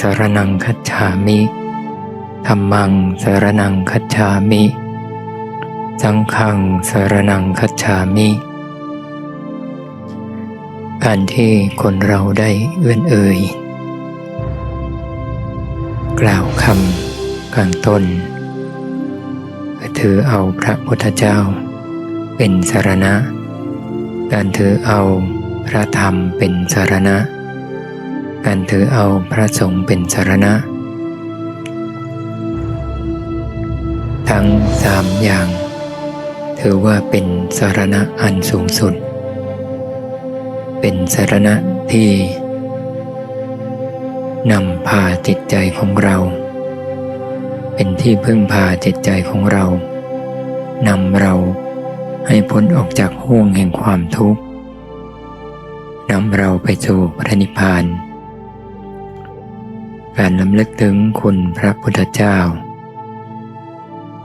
สารนังคัจฉามิธรรมังสารนังคัจฉามิ สังฆังสารนังคัจฉามิ การที่คนเราได้เอื้อนเอ่ย กล่าวคำกลางต้นถือเอาพระพุทธเจ้า เป็นสารณะ การถือเอาพระธรรมเป็นสารณะ การถือเอาพระสงฆ์เป็นสารณะ ทั้งสามอย่าง ถือว่าเป็นสารณะอันสูงสุด เป็นสารณะที่นำพาจิตใจของเรา เป็นที่พึ่งพาจิตใจของเรานำเราให้พ้นออกจากห่วงแห่งความทุกข์นำเราไปสู่พระนิพพาน การลำลึกถึงคุณพระพุทธเจ้า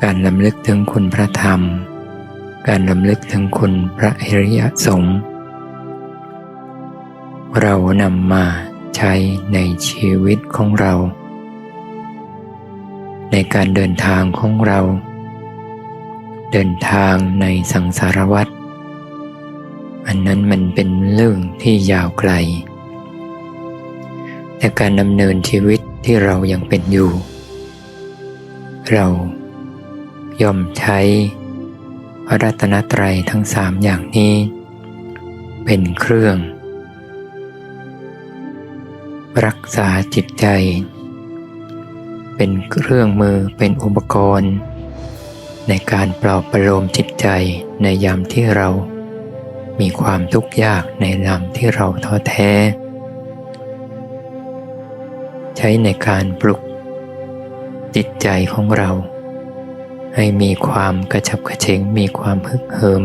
การลำลึกถึงคุณพระธรรม การลำลึกถึงคุณพระอริยสงฆ์เรานำมาใช้ในชีวิตของเรา ในการเดินทางของเรา เดินทางในสังสารวัฏอันนั้นมันเป็นเรื่องที่ยาวไกล แต่การดำเนินชีวิตที่เรายังเป็นอยู่ เราย่อมใช้พระรัตนตรัยทั้งสามอย่างนี้ เป็นเครื่อง รักษาจิตใจ เป็นเครื่องมือเป็นอุปกรณ์ ในการปลอบประโลมจิตใจในยามที่เรามีความทุกข์ยากในยามที่เราท้อแท้ ช้ในการปลุก จิตใจของเรา ให้มีความกระฉับกระเฉงมีความฮึกเหิม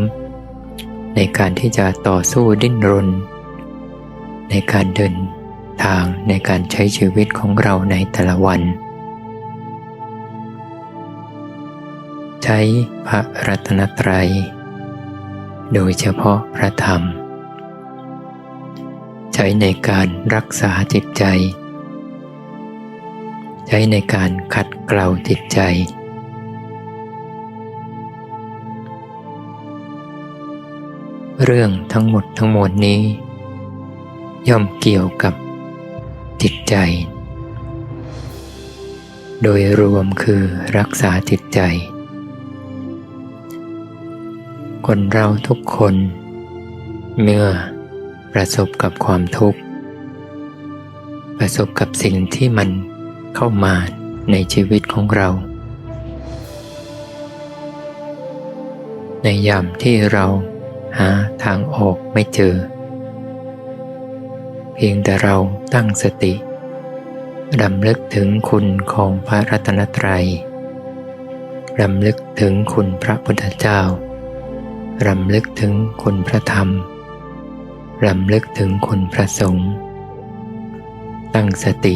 ในการที่จะต่อสู้ดิ้นรน ในการเดินทางในการใช้ชีวิตของเราในแต่ละวัน ใช้พระรัตนตรัย โดยเฉพาะพระธรรม ใช้ในการรักษาจิตใจ ใช้ในการขัดเกลาจิตใจ เรื่องทั้งหมดทั้งมวลนี้ ย่อมเกี่ยวกับจิตใจ โดยรวมคือรักษาจิตใจ คนเราทุกคน เมื่อประสบกับความทุกข์ ประสบกับสิ่งที่มัน เข้ามาในชีวิตของเรา ในยามที่เราหาทางออกไม่เจอ เพียงแต่เราตั้งสติรำลึกถึงคุณของพระรัตนตรัยรำลึกถึงคุณพระพุทธเจ้ารำลึกถึงคุณพระธรรมรำลึกถึงคุณพระสงฆ์ตั้งสติ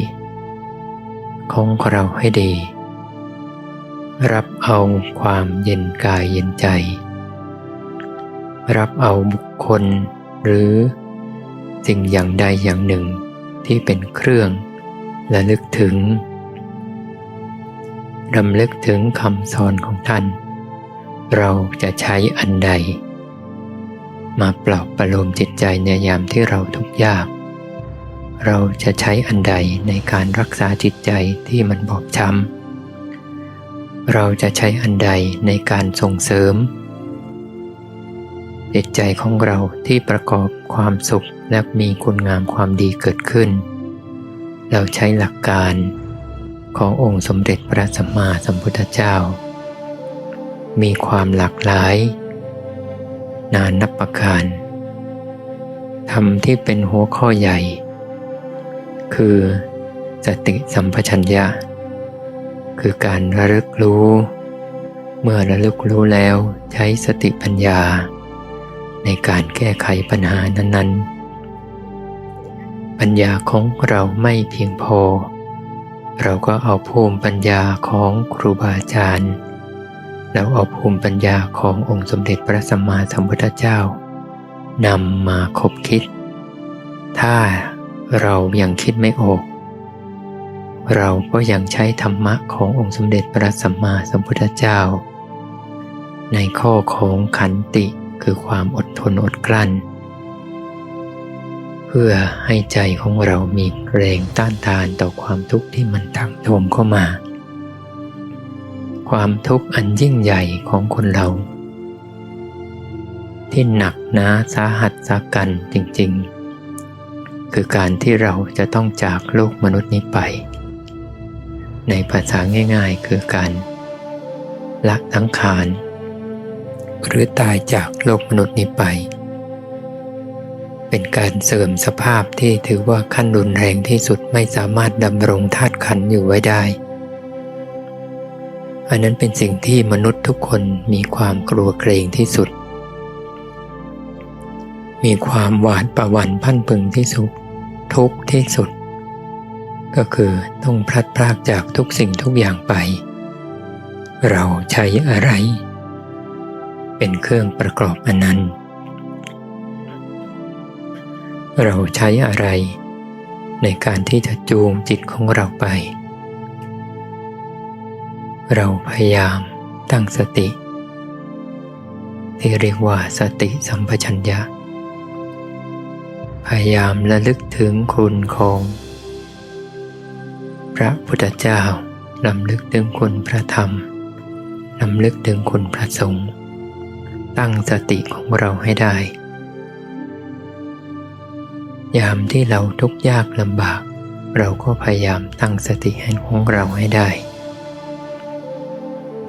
ของเราให้ดี รับเอาความเย็นกายเย็นใจ รับเอาบุคคลหรือสิ่งอย่างใดอย่างหนึ่งที่เป็นเครื่องระลึกถึงรำลึกถึงคำสอนของท่าน เราจะใช้อันใด มาปลอบประโลมจิตใจในยามที่เราทุกข์ยาก เราจะใช้อันใดในการรักษาจิตใจที่มันบอบช้ำ เราจะใช้อันใดในการส่งเสริม จิตใจของเราที่ประกอบความสุขและมีคุณงามความดีเกิดขึ้น เราใช้หลักการขององค์สมเด็จพระสัมมาสัมพุทธเจ้า มีความหลากหลาย นานนับประการธรรมที่เป็นหัวข้อใหญ่ คือสติสัมปชัญญะ คือการระลึกรู้ เมื่อระลึกรู้แล้วใช้สติปัญญา ในการแก้ไขปัญหานั้น ๆ ปัญญาของเราไม่เพียงพอ เราก็เอาภูมิปัญญาของครูบาอาจารย์ แล้วเอาภูมิปัญญาขององค์สมเด็จพระสัมมาสัมพุทธเจ้านำมาคบคิด ถ้า เรายังคิดไม่ออก เราก็ยังใช้ธรรมะขององค์สมเด็จพระสัมมาสัมพุทธเจ้า ในข้อของขันติคือความอดทนอดกลั้น เพื่อให้ใจของเรามีแรงต้านทานต่อความทุกข์ที่มันทังโถมเข้ามา ความทุกข์อันยิ่งใหญ่ของคนเรา ที่หนักหนาสาหัสสากันจริง ๆ คือการที่เราจะต้องจากโลกมนุษย์นี้ไป ในภาษาง่าย ๆ คือการละสังขารหรือตายจากโลกมนุษย์นี้ไป เป็นการเสริมสภาพที่ถือว่าขั้นรุนแรงที่สุดไม่สามารถดำรงธาตุขันอยู่ไว้ได้ อันนั้นเป็นสิ่งที่มนุษย์ทุกคนมีความกลัวเกรงที่สุด มีความหวาดประวันพันพึงที่สุด ทุกข์ที่สุด ก็คือต้องพลัดพรากจากทุกสิ่งทุกอย่างไป เราใช้อะไร เป็นเครื่องประกอบอันนั้น เราใช้อะไร ในการที่จะจูงจิตของเราไป เราพยายามตั้งสติ ที่เรียกว่าสติสัมปชัญญะ พยายามระลึกถึงคุณของ พระพุทธเจ้าลำลึกถึงคุณพระธรรมลำลึกถึงคุณพระสงฆ์ตั้งสติของเราให้ได้ ยามที่เราทุกข์ยากลำบาก เราก็พยายามตั้งสติให้ของเราให้ได้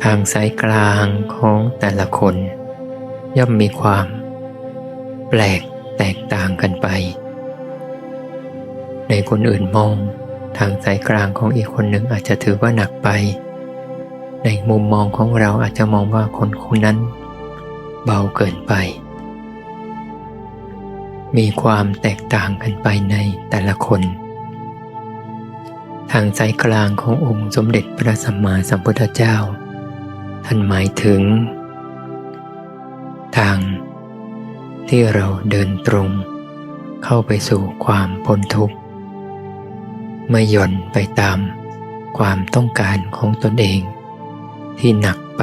ทางสายกลางของแต่ละคน ย่อมมีความ แปลก แตกต่างกันไป ในคนอื่นมองทางสายกลางของอีกคนหนึ่งอาจจะถือว่าหนักไป ในมุมมองของเราอาจจะมองว่าคนคนนั้น เบาเกินไป มีความแตกต่างกันไปในแต่ละคน ทางสายกลางขององค์สมเด็จพระสัมมาสัมพุทธเจ้า ท่านหมายถึง ทาง ที่เราเดินตรง เข้าไปสู่ความพ้นทุกข์ไม่หย่อนไปตามความต้องการของตนเอง ที่หนักไป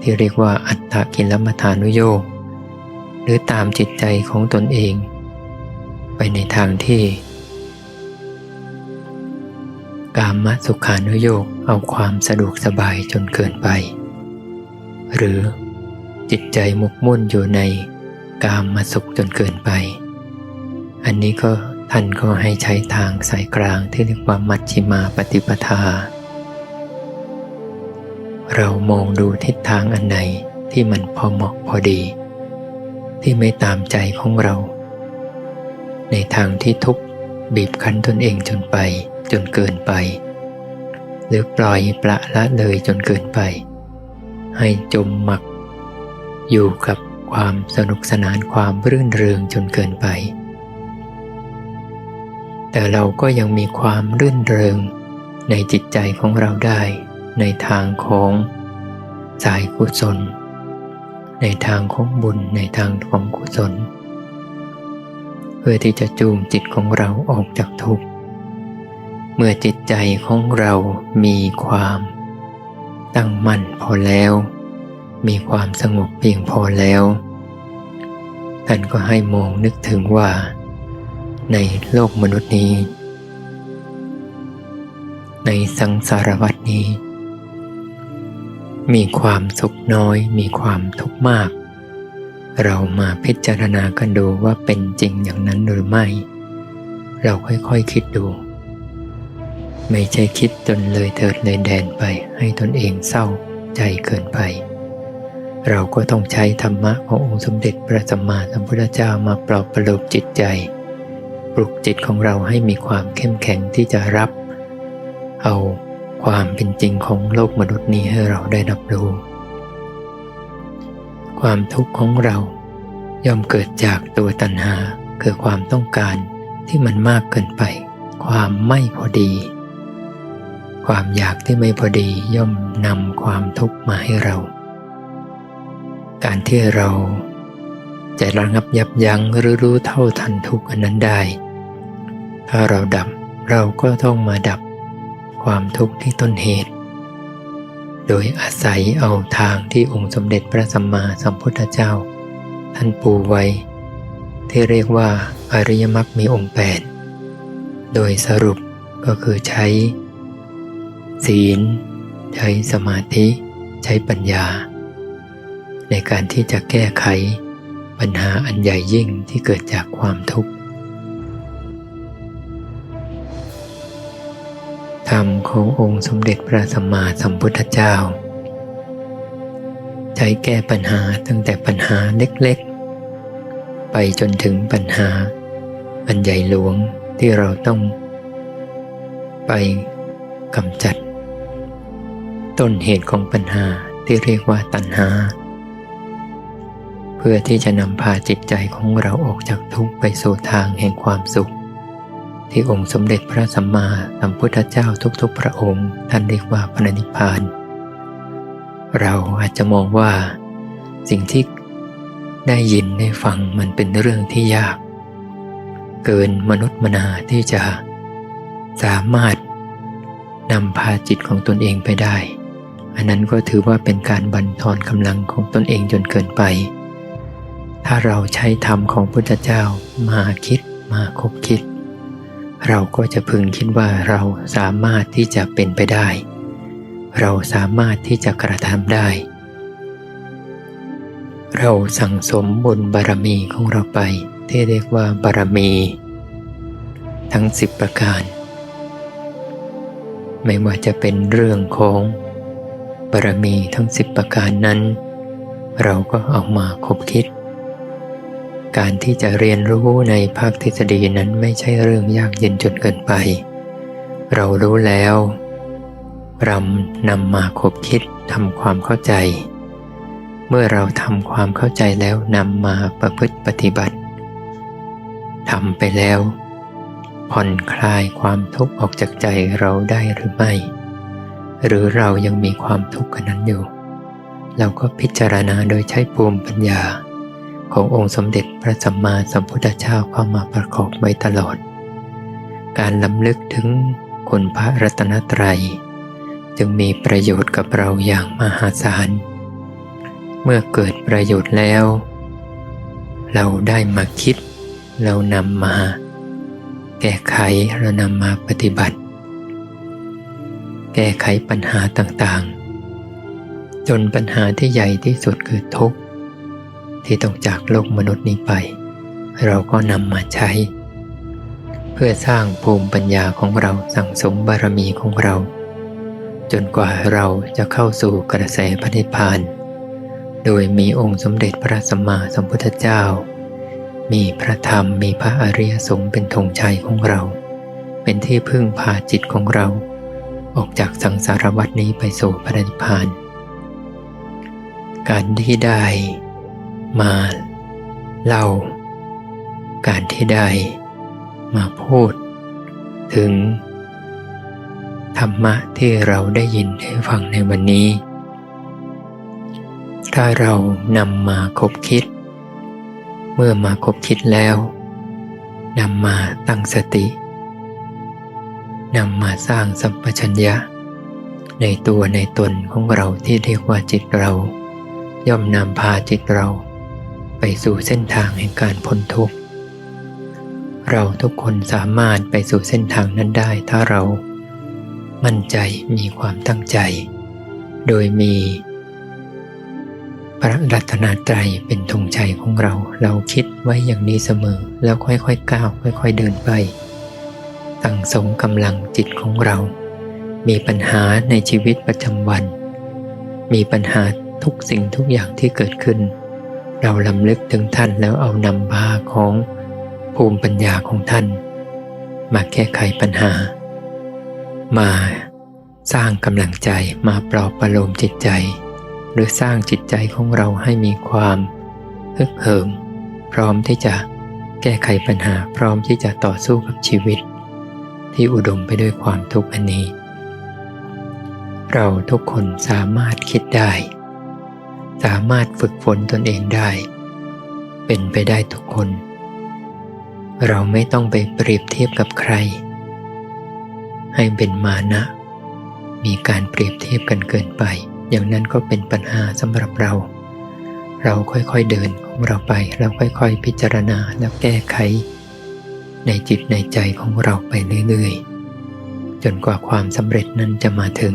ที่เรียกว่าอัตตกิลมัฐานุโยกหรือตามจิตใจของตนเอง ไปในทางที่ กามสุขานุโยกเอาความสะดวกสบายจนเกินไป หรือจิตใจมุกมุ่นอยู่ใน กามมาสุขจนเกินไป อันนี้ก็ท่านก็ให้ใช้ทางสายกลางที่เรียกว่ามัชชิมาปฏิปทา เรามองดูทิศทางอันไหนที่มันพอเหมาะพอดี ที่ไม่ตามใจของเรา ในทางที่ทุกข์บีบคั้นตนเองจนไปจนเกินไป หรือปล่อยปละละเลยจนเกินไป ให้จมหมัก อยู่กับ ความสนุกสนานความรื่นเริงจนเกินไป แต่เราก็ยังมีความรื่นเริงในจิตใจของเราได้ ในทางของสายกุศล ในทางของบุญในทางของกุศล เพื่อที่จะจูงจิตของเราออกจากทุกข์เมื่อจิตใจของเรามีความตั้งมั่นพอแล้ว มีความสงบเพียงพอแล้ว ท่านก็ให้มองนึกถึงว่า ในโลกมนุษย์นี้ ในสังสารวัฏนี้ มีความสุขน้อย มีความทุกข์มาก เรามาพิจารณากันดูว่าเป็นจริงอย่างนั้นหรือไม่ เราค่อยๆคคิดดูไม่ใช่คิดจนเลยเถิดเลยแดนไปให้ตนเองเศร้าใจเกินไป เราก็ต้องใช้ธรรมะขององค์สมเด็จพระสัมมาสัมพุทธเจ้ามาปลอบประโลมจิตใจ ปลุกจิตของเราให้มีความเข้มแข็งที่จะรับ เอาความเป็นจริงของโลกมนุษย์นี้ให้เราได้รับรู้ ความทุกข์ของเราย่อมเกิดจากตัวตัณหาคือความต้องการที่มันมากเกินไป ความไม่พอดี ความอยากที่ไม่พอดีย่อมนำความทุกข์มาให้เรา การที่เราจะระงับยับยั้งหรือรู้เท่าทันทุกข์อันนั้นได้ ถ้าเราดับเราก็ต้องมาดับความทุกข์ที่ต้นเหตุ โดยอาศัยเอาทางที่องค์สมเด็จพระสัมมาสัมพุทธเจ้า ท่านปูไว้ ที่เรียกว่าอริยมรรคมีองค์แปดโดยสรุปก็คือใช้ ศีล ใช้สมาธิ ใช้ปัญญา ในการที่จะแก้ไข ปัญหาอันใหญ่ยิ่งที่เกิดจากความทุกข์ธรรมขององค์สมเด็จพระสัมมาสัมพุทธเจ้า ใช้แก้ปัญหาตั้งแต่ปัญหาเล็กๆ ไปจนถึงปัญหาอันใหญ่หลวงที่เราต้อง ไปกำจัด ต้นเหตุของปัญหาที่เรียกว่าตัณหา พื่อที่จะนำพาจิตใจของเราออกจากทุกข์ไปสู่ทางแห่งความสุข ที่องค์สมเด็จพระสัมมาสัมพุทธเจ้าทุกๆ พระองค์ท่านเรียกว่าพระนิพพาน เราอาจจะมองว่า สิ่งที่ได้ยินได้ฟังมันเป็นเรื่องที่ยาก เกินมนุษย์มนาที่จะ สามารถนำพาจิตของตนเองไปได้ อันนั้นก็ถือว่าเป็นการบั่นทอนกำลังของตนเองจนเกินไป ถ้าเราใช้ธรรมของพุทธเจ้ามาคิดมาคบคิด เราก็จะพึงคิดว่าเราสามารถที่จะเป็นไปได้ เราสามารถที่จะกระทำได้ เราสั่งสมบุญบารมีของเราไป ที่เรียกว่าบารมี ทั้งสิบประการ ไม่ว่าจะเป็นเรื่องของบารมีทั้งสิบประการนั้น เราก็เอามาคบคิด การที่จะเรียนรู้ในภาคทฤษฎีนั้นไม่ใช่เรื่องยากเย็นจนเกินไป เรารู้แล้วรำนำมาคบคิดทำความเข้าใจ เมื่อเราทำความเข้าใจแล้วนำมาประพฤติปฏิบัติทำไปแล้ว ผ่อนคลายความทุกข์ออกจากใจเราได้หรือไม่ หรือเรายังมีความทุกข์กันนั้นอยู่ เราก็พิจารณาโดยใช้ภูมิปัญญา ขององค์สมเด็จพระสัมมาสัมพุทธเจ้าเข้ามาประกอบไว้ตลอด การลำลึกถึงคุณพระรัตนตรัย จึงมีประโยชน์กับเราอย่างมหาศาล เมื่อเกิดประโยชน์แล้ว เราได้มาคิด เรานำมา แก้ไขเรานำมาปฏิบัติ แก้ไขปัญหาต่างๆ จนปัญหาที่ใหญ่ที่สุดคือทุกข์ ที่ต้องจากโลกมนุษย์นี้ไป เราก็นำมาใช้ เพื่อสร้างภูมิปัญญาของเราสั่งสมบารมีของเรา จนกว่าเราจะเข้าสู่กระแสพระนิพพาน โดยมีองค์สมเด็จพระสัมมาสัมพุทธเจ้า มีพระธรรมมีพระอริยสงฆ์เป็นธงชัยของเรา เป็นที่พึ่งพาจิตของเรา ออกจากสังสารวัฏนี้ไปสู่พระนิพพาน การที่ได้ มาเล่า การที่ได้มาพูด ถึง ธรรมะที่เราได้ยินได้ฟังในวันนี้ ถ้าเรานำมาคบคิด เมื่อมาคบคิดแล้วนำมาตั้งสตินำมาสร้างสัมปชัญญะ ในตัวในตนของเราที่เรียกว่าจิตเรา ย่อมนำพาจิตเรา ไปสู่เส้นทางแห่งการพ้นทุกข์ เราทุกคนสามารถไปสู่เส้นทางนั้นได้ถ้าเรา มั่นใจมีความตั้งใจ โดยมี พระรัตนตรัยเป็นธงชัยของเรา เราคิดไว้อย่างนี้เสมอ แล้วค่อยๆก้าวค่อยๆเดินไป ตั้งสมกำลังจิตของเรา มีปัญหาในชีวิตประจำวัน มีปัญหาทุกสิ่งทุกอย่างที่เกิดขึ้น เราลำลึกถึงท่านแล้วเอานำพาของภูมิปัญญาของท่าน มาแก้ไขปัญหา มาสร้างกำลังใจมาปลอบประโลมจิตใจ หรือสร้างจิตใจของเราให้มีความฮึกเหิม พร้อมที่จะแก้ไขปัญหาพร้อมที่จะต่อสู้กับชีวิต ที่อุดมไปด้วยความทุกข์อันนี้ เราทุกคนสามารถคิดได้ สามารถฝึกฝนตนเองได้ เป็นไปได้ทุกคน เราไม่ต้องไปเปรียบเทียบกับใคร ให้เป็นมานะ มีการเปรียบเทียบกันเกินไป อย่างนั้นก็เป็นปัญหาสำหรับเรา เราค่อยๆเดินของเราไปเราค่อยๆ พิจารณาแล้วแก้ไข ในจิตในใจของเราไปเรื่อยๆ จนกว่าความสำเร็จนั้นจะมาถึง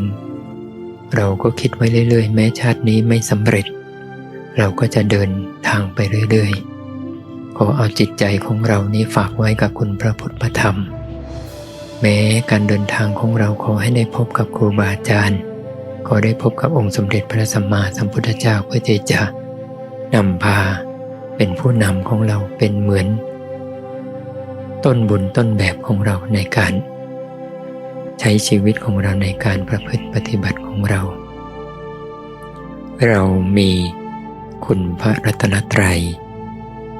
เราก็คิดไว้เรื่อยๆ แม้ชาตินี้ไม่สำเร็จ เราก็จะเดินทางไปเรื่อยๆ ขอเอาจิตใจของเรานี้ฝากไว้กับคุณพระพุทธธรรม แม้การเดินทางของเราขอให้ได้พบกับครูบาอาจารย์ ขอได้พบกับองค์สมเด็จพระสัมมาสัมพุทธเจ้าเพื่อที่จะนำพาเป็นผู้นำของเราเป็นเหมือน ต้นบุญต้นแบบของเราในการใช้ชีวิตของเราในการประพฤติปฏิบัติของเรา เรามี คุณพระรัตนตรัย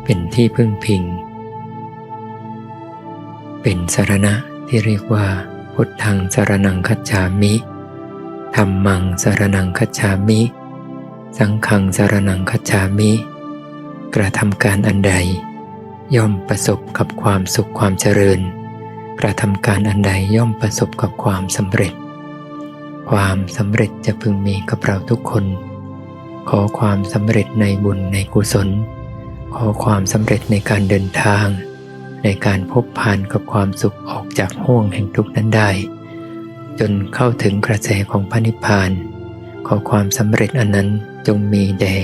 เป็นที่พึ่งพิง เป็นสารณะที่เรียกว่า พุทธังสารนังคัจฉามิธรรมังสารนังคัจฉามิ สังฆังสารนังคัจฉามิ กระทำการอันใด ย่อมประสบกับความสุขความเจริญ กระทำการอันใดย่อมประสบกับความสำเร็จ ความสำเร็จจะพึงมีกับเราทุกคน ขอความสำเร็จในบุญในกุศล ขอความสำเร็จในการเดินทาง ในการพบผ่านกับความสุขออกจากห่วงแห่งทุกข์นั้นได้ จนเข้าถึงกระแสของพระนิพพาน ขอความสำเร็จอันนั้นจงมีแด่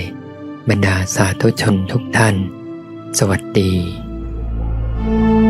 บรรดาสาธุชนทุกท่าน สวัสดี thank you